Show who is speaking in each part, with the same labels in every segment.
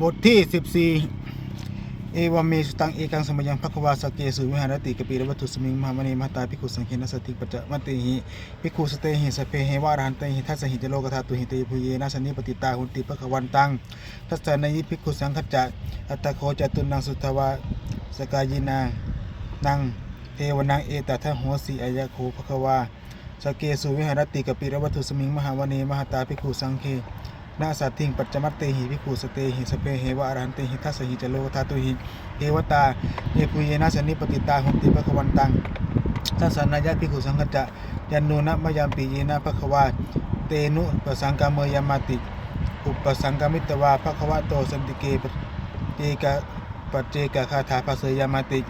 Speaker 1: บทที่ 14 เอวาเมสุตังเอกังสมยังภควาสเกสุวิหารติกปีรวัตถุสมิงมหามณีมหตาภิกขุสังเขนสติปัจจมติหิภิกขุสเตหิสเพเหวารันเตหิทัสหิจโลกธาตุหิเตภุเยนะสนิปติตาหุนติภควันตังทัสสนยิภิกขุสังขจัตตโคจตุนังสุทวาสกายินานังเทวนังเอตัทโหสีอายะโคภควาสเกสุวิหารติกปีรวัตถุสมิงมหามณีมหตาภิกขุสังเข นาสัตถิงปัจจมัตเตหิภิกขุสเตหิสเปเหวะอรหันเตหิทัสหิจโลธาตุหิเทวตาเยปุเยนะสนิปติตาหุนติภควันตังทัสนายะภิกขุสังฆจจะยันนูนะมยามปีเยนะภควาเตนุปสังกามยามาติอุปสังกามิตวาภควะโตสันติเกปเจกะปัจเจกะคาถาภาเสยามาติ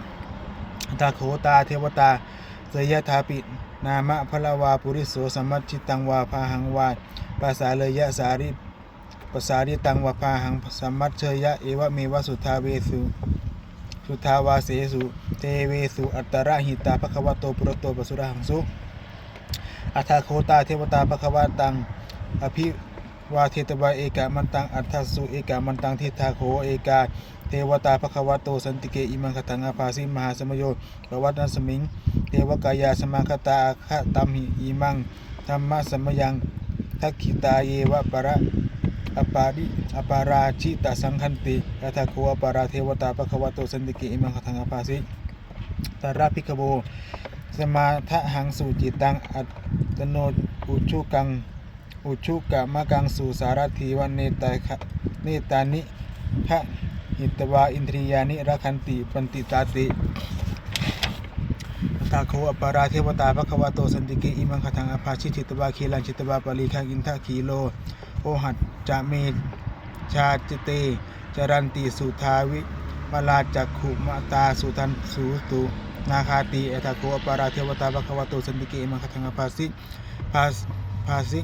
Speaker 1: ตาโขตาเทวตาเสยถาปินามะพลวาปุริโสสมมัชชิตังวาพาหังวาปาสาเลยะสาริ ปสาริตังวพาหังสัมมัชเชยะเอวะเมวะสุทาเวสุสุทาวาเสสุเทเวสุอัตตระหิตาภควโตปุรโตปสุระหังสุอัฏฐโคตาเทวตาภควตังอภิวาเทตวาเอกามันตังอัฏฐสุเอกามันตังทิทาโคเอกาเทวตาภควโตสันติเกอิมังคตังอาภาสิมหาสมโยปวัตนัสมิงเทวกายาสมาคตาอาคะตัมหิอิมังธรรมะสมยังทักขิตาเยวะปะระ อปาริอปาราชิตาสังคันติยะทะโคอปาราเทวตาปะคะวะโตสันติกิอิมังคทังอปาสิตาราภิกโวสมาทะหังสุจิตังอัตโนอุชุกังอุชุกะมะกังสุสารถีวันเนตาคะเนตานิพะหิตวาอินทรียานิรักขันติปันติตาติตาโคอปาราเทวตาภควาโตสันติกิอิมังคทังอภาชิจิตวาคีลังจิตวาปลีคังอินทะขีโล โอหัตจะเมชาจิเตจรันติสุทาวิมาลาจักขุมตาสุทันสูตุนาคาติเอตาโคอปาราเทวตาภควาโตสันติกิมังคทังอภาสิภาสภาสิ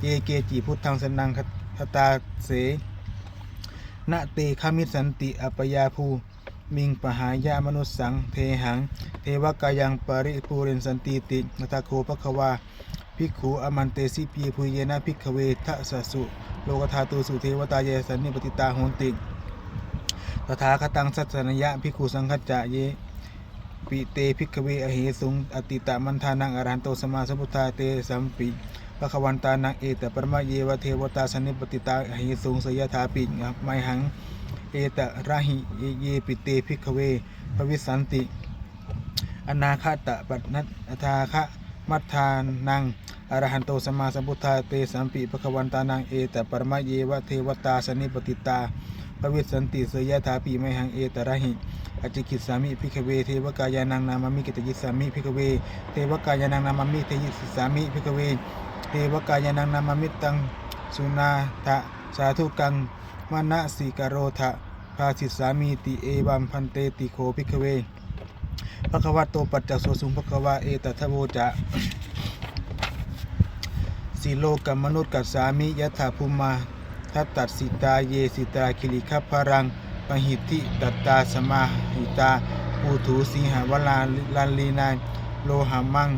Speaker 1: เยเกจิพุทธังสนังคตาเสนะเตคามิสันติอัปยาภูมิงปหายามนุสสังเทหัง เทวกายังปริภูเรนสันติตินตาโคภควา ภิกขุอมันเตสิปีภูเยนะภิกขเวทะสสุ โลกธาตุสุเทวตาเยสันนิปติตาโหนติตถาคตังสัจจนยะภิกขุสังฆจจะเยปิเตภิกขเวอเหสุงอติตะมันทานังอรหันโตสมาสมพุทธาเตสัมปิปะควันตานังเอตปรมะเยวเทวตาสนิปติตาอเหสุงสยถาปิไมหังเอตระหิเยปิเตภิกขเวภวิสันติ อนาคตะปัตนัตทาคะ มัทธานังอรหันโตสมาสัมพุทธาเตสัมปิปะควันตานังเอตปรมะเยวะเทวตาสนิปติตาภวิสันติเสยถาปีไมหังเอตระหิอจิกิสามิพิกเวเทวกายานังนามามิกิตยิสามิพิกเวเทวกายานังนามามิเทยิสามิพิกเวเทวกายานังนามามิตังสุนาทะสาธุกังมณสิกโรทะภาสิสามีติเอวัมพันเตติโคภิกเว พระกวะโตปัจจกโสสุงพระกวาเอตัทโวจะสีโลกัมมนุษย์กัสสามิยถาภูมาทัตตัดสิตาเยสิตาคิริคัพพรังปหิติตัตตาสมาหิตาปูถูสีหาวลาลันลีนานโลหามัง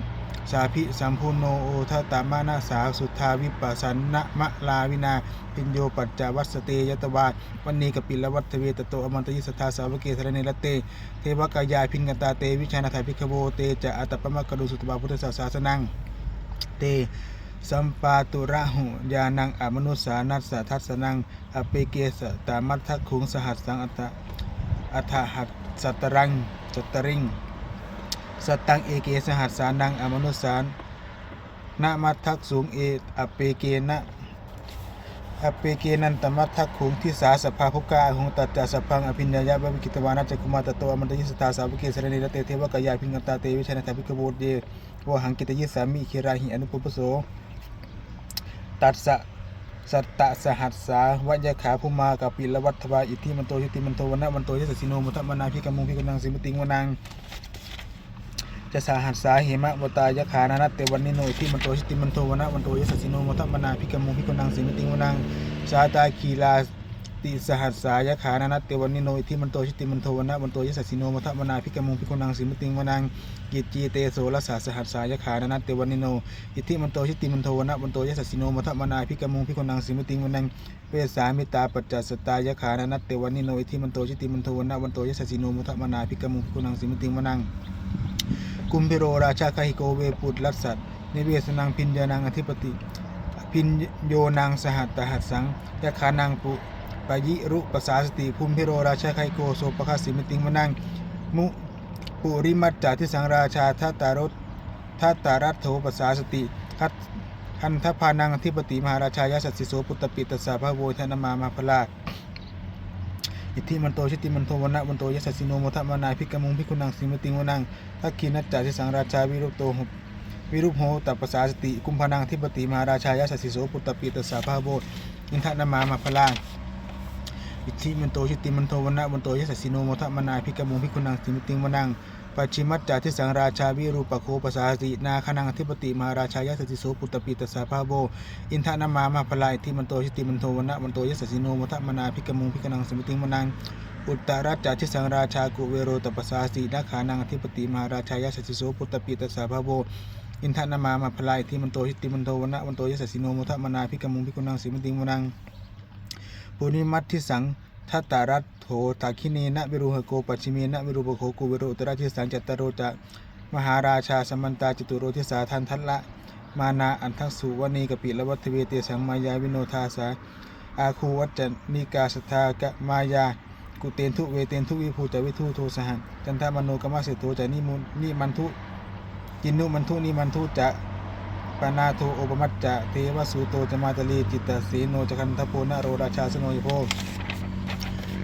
Speaker 1: สาภิสัมพุโนโอทัตามานาสาสุทธาวิปัสสนะมะลาวินาพิญโยปัจจวัสเตยตวาวันนี้กปิลวัตเวตโตอมันตยิสทธาสาวเกสรเนรเต เทวกายาพินกันตาเตวิชานาถาพิกขโวเตจะอัตตปมะกดุสุตบาพุทธศาสนังเตสัมปาตุระหุยานังอมนุสานัสสทัสสนังอเปเกสตามัททคุงสหัสสังอัตอัฏฐหัตสัตรังสัตตริง สตังเอเกสหัสสานังอมนุสานนามัททักสูงเออเปเกนะอเปเกนันตมัททักขุงที่สาสภาภุกาหงตัจจสพังอภิญญายะบวิกิตวานัจจคุมาตโตอมันตยิสตาสาวเกสรเนรเตเทวกายาพิงกตาเตวิชนะทาภิกขโวเดวหังกิตยิสามิคิราหิอนุปปโสตัสสะสัตตะสหัสสาวัยขาภูมากับปิลวัฏวาอิทธิมันโตยุติมันโตวันนะวันโตยสสสิโนมุตตมนาพิกมุงพิกนังสิมติงวนัง จะสาหัสสาเหมะวตายะขานานัตเตวันนิโนทธิมันโตชิติมันโตวันะวันโตยสสสิโนมุตตมนาพิกมุงพิกนังสิมติงวนังสาตาคีลาติสหัสสายะขานานัตเตวันนิโนอิทิมันโตชิติมันโทวนะวันโตยสัสสิโนมัทมนาพิกมุงพิกุนังสิมติงวนังกิจจีเตโสรสาสหัสสายะขานานัตเตวันนิโนอิทิมันโตชิติมันโทวนะวันโตยสัสสิโนมัทมนาพิกมุงพิกุนังสิมติงวนังเวสามิตาปัจจสตายะขานานัตเตวันนิโนอิทิมันโตชิติมันโทวนะวันโตยสัสสิโนมัมนาพิกมุพิกนังสิมติงวนัง กุมพิโรราชาคหิโกเวปุตลัสสัตนิเวสนังพินยานังอธิปติพินโยนังสหัตตหัสสังยะขานังปุปยิรุปสาสติภูมิพิโรราชาไคโกโสปคาสิมติงมนังมุปุริมัจจาทิสังราชาทัตตารถทัตตารัตโถปสาสติคัตคันทพานังอธิปติมหาราชายาสัตสิโสปุตตปิตสสาภาโวทนามามาพลา อิทธิมันโตชิติมันโทวันะมันโตยสัสสิโนโมทะมานาพิกมุงพิกุนังสิมติงวนังทักขีนัจจาทิสังราชาวิรุปโตหวิรุปโหตัปสาสติกุมพานังทิปติมหาราชายาสัสสิโสปุตตปีตสสาภาโวอินทนามามาพลาอิทธิมันโตชิติมันโทวันะมันโตยสัสสิโนโมทะมานาพิกมุงพิกุนังสิมติงวนัง ปัจฉิมัจจาทิสังราชาวิรูปโคปสาสินาคนังอธิปติมหาราชายสัสสิโสปุตตปิตสาภาโวอินทนามามาพลาอิทธิมันโตชิติมันโทวนะมันโตยสัสสิโนโมทะมนาพิกมุงพิกนังสิมติงวนังอุตตรัจจาทิสังราชากุเวโรตปสสาสีนาขานังอธิปติมหาราชายสสิโสปุตตปีตสาภาโวอินทนามามาพลายที่มันโตหิติมันโทวนะมันโตยสสิโนมุทะมนาพิกมุงพิกนังสิมติงมุนังปุณิมัตทิสัง ทัตตารัตโถตาคิเนนะวิรุหโกปัจฉิเมนะวิรุปโคกุเวโรอุตราทิสังจัตตโรจะมหาราชาสมันตาจตุโรทิสาทันทัตละ มานาอันทักสุวณีกปิละวัตเวเตสังมายาวิโนทาสาอาคูวัจจนิกาสทากะมายากุเตนทุเวเตนทุวิภูจวิทุโทสหันจันทามโนกรรมเสโตจะนิมุนนิมันทุกินนุมันทุนิมันทุจะปนาโทโอปมัจจะเทวสุโตจะมาตลีจิตตสีโนจะคันทโพนโรราชาสโนยโพ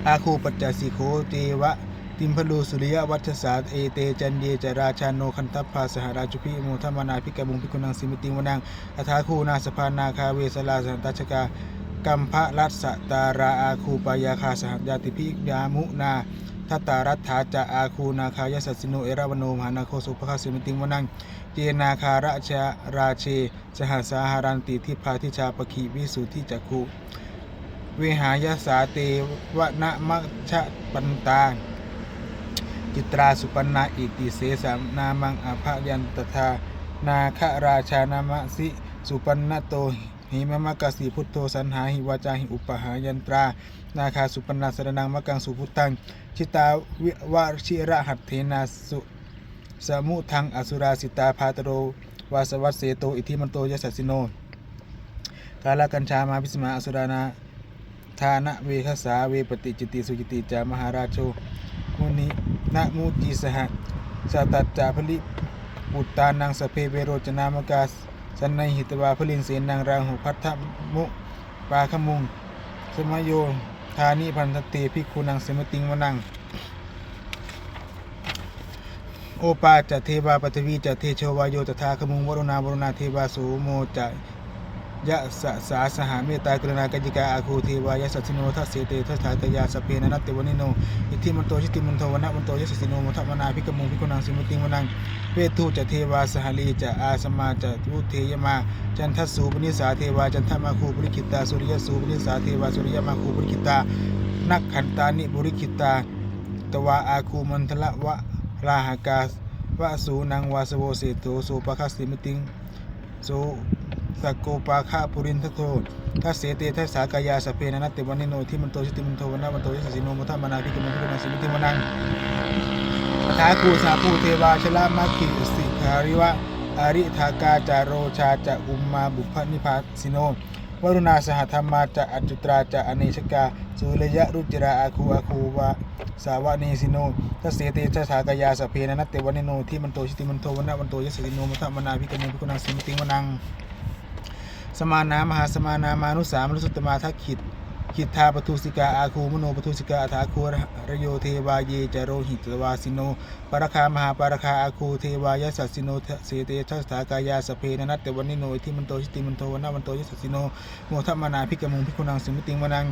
Speaker 1: อาคูปัจจสีโคเทวะติมพลูสุริยวัชสาเอเตจันเยจราชาโนคันทัพพาสหราชุพิโมทมนาพิกบุงพิกุนังสิมิติวนังอัฐาคูนาสภานาคาเวสลาสันตชกากัมพะรัสตาราอาคูปายาคาสหัสยาติพิยามุนาทัตตารัตถาจะอาคูนาคายสัสสิโนเอราวโนมหานาโคสุภคาสิมิติงวนังเจนาคาราชาราเชสหสาหารันติทิพาทิชาปคีวิสุทธิจักขุ วหายสาเตวนะมัชปันตาจิตราสุปนาอิติเสสานามังอภยันตถานาคราชานามะสิสุปนโตหิมะมะกะสีพุทโธสันหาหิวาจาหิอุปหายันตรา นาคาสุปนาสรนังมะกังสุพุทธัง ชิตาวิวาชิระหัตเทนาสุสมุทังอสุราสิตาพาตโรวาสวัสเสโตอิทิมันโตยสัสสิโนกาลกัญชามาพิสมาอสุรานา ทานะเวคสาเวปฏิจิติสุจิติจามหาราโชมุนินะมุจิสหสตัจจาภลิปุตตานังสเพเวโรจนามกาสันในหิตวาพลินเสนนางราหุพัทธมุปาขมุง สมโยธานิพันธเตภิกขุนังสมติงวนัง โอปาจะเทวาปฐวีจะเทโชวายโยตถาขมุงวรุณาวรุณาเทวาสูโมจะ ยะสะสาสหาเมตตากรุณากัจจิกาอาคูเทวายะสัสสิโนทัสเสเตทัสถากยาสเพนนัตเตวนิโนอิทิมันโตชิติมันโทวนะมันโตยสสิโนมุทมนาพิกมุงพิกุนังสิมุติงวนังเวทุจะเทวาสหลีจะอาสมาจะทุเทยมาจันทสูปนิสาเทวาจันทมาคูปริคิตาสุริยสูปนิสาเทวาสุริยมาคูปริคิตานักขันตานิบุริคิตาตวาอาคูมันทละวะราหากาสวะสูนังวาสโวเสโตโสปะคัสสิมติงโส สกโกปาคาปุรินทโททัสเสเตทัสสากายาสเพนะนัตเตวันนิโนที่มันโตชิติมันโทวันะมันโตยสสิโนมุทมนาพิกมุงพิกุนังสิมิติงวนังปทาคูสาภูเทวาชลามัคคิสิคาริวะอริทากาจาโรชาจะอุมมาบุพนิพาสิโนวรุณาสหธรรมาจะอจุตราจะอเนชกาสุเลยะรุจิราอาคูอาคูวะสาวะเนสิโนทัสเสเตชะสากายาสเพนะนัตเตวันนิโนที่มันโตชิติมันโทวันนะวันโตยสสิโนมัทมนาพิกมุงพิกุนังสิมิติงวนัง สมานามหาสมานามานุสามนุสุตมาทักขิตขิทธาปทุสิกาอาคูมโนปทุสิกาอัฐาคูระโยเทวาเยจโรหิตวาสิโนปรคามหาปรคาอาคูเทวายสัสสิโนเสเตชัสถากายาสเพนนัตเตวันนิโนอิทิมันโตชิติมันโทวนนะวันโตยสัสสิโนโมทัมนาพิกมุงพิกุนังสิมิติงวนัง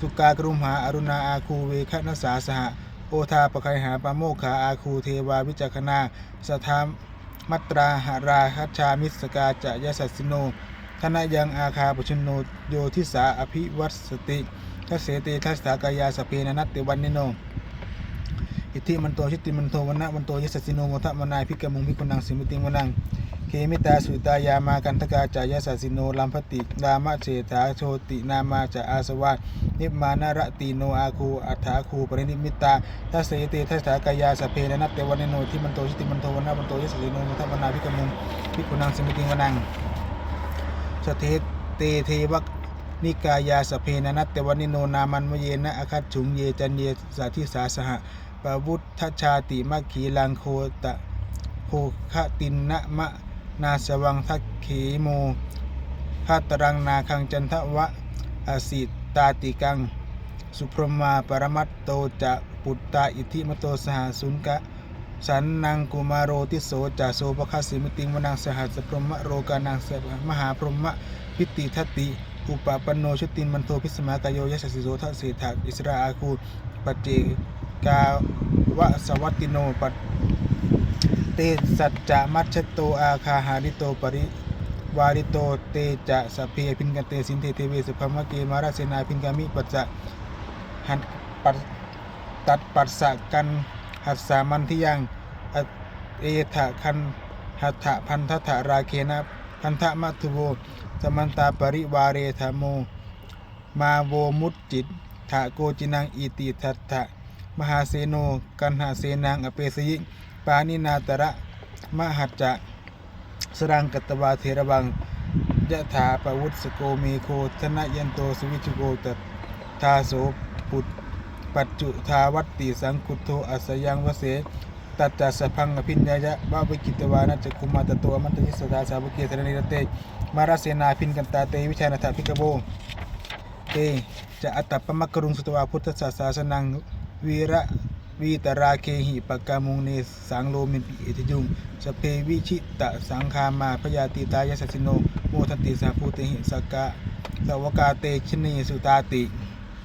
Speaker 1: สุกากรุมหาอรุณาอาคูเวคะนัสสาสหะโอทาปะไคหาปะโมขาอาคูเทวาวิจักขณาสทามมัตราหราคัจฉามิสกาจะยสัสสิโน ธนยังอาคาปชุนโนโยทิสาอภิวัตสติทัสเสติทัสสากายาสเพนนัตติวันนิโน อิทธิมันโตชิติมันโทวันนะมันโตยสสสิโนโมทะมนายพิกมุงพิกุนังสิมุติงวนังเคมิตาสุตายามากันทกาจายสสสิโนลัมพติรามะเฉถาโชตินามาจะอาสวะนิมมานารติโนอาคูอัฏฐาคูปรินิมิตาทัสเสติทัสสากายาสเพนนัตเตวันนิโนที่มันโตชิติมันโทวันนะมันโตยสสสิโนโมทะมนายพิกมุงพิกุนังสิมุติงวนัง สเทเตเทวกนิกายาสเพนนัตเตวนิโนนามันมเยนะอคัตฉุงเยจันเยสาธิสาสหะปวุฒชาติมัคคีลังโคตะโคคะตินนะมะนาสวังทักเขโมคาตรังนาคังจันทวะอสิตาติกัง สุพรมาปรมัตโตจะปุตตาอิทิมโตสหสุนกะ สันนังกุมารโรติโสจาโสภคัสสิมิติงวนังสหัสพรหมโรกานังสมหาพรหมพิติทัติ อุปปันโนชตินมันโทพิสมากายโยยัสสิโสทัสเสถาอิสราอาคูปัจเจกาวะสวัตติโนปัตเตสัจจะมัชโตอาคาหาริโตปริวาริโตเตจะสเพพินกันเตสินเทเทเวสุภมะเกมาราเสนาพินกามิปัจจะหันปัดตัดปัสสะกัน หัสสามันที่ยังอเอถะคันหัตถะพันทถะราเคนะพันธะมัทุโวสมันตาปริวาเรธโม มาโวมุตจิตถาโกจินังอิติทัตถะมหาเสโน กันหาเสนังอเปสยิปานินาตระมหัจจะสรังกัตตวาเทระบังยะถาปวุตสโกเมโคธนยันโตสวิจุโกตทาโสปุต ปัจจุทาวัตติสังคุโทอัสยังวเสตัจจะสพังอภิญญายะบาวิกิตวานัจจคุมาตโตอมันตยิสตาสาวกเกสรณิรเตมาราเสนาพินกันตาเตวิชานาถาพิกโบเตจะอัตตปมกกรุงสุตวาพุทธศาสาสนังวีระวีตราเคหิปกามุงเนสังโลมินปิเอติยุงสเพวิชิตะสังคามาพยาติตายสสสิโนโมทันติสาภูเตหิสกะสวกาเตชนีสุตาติ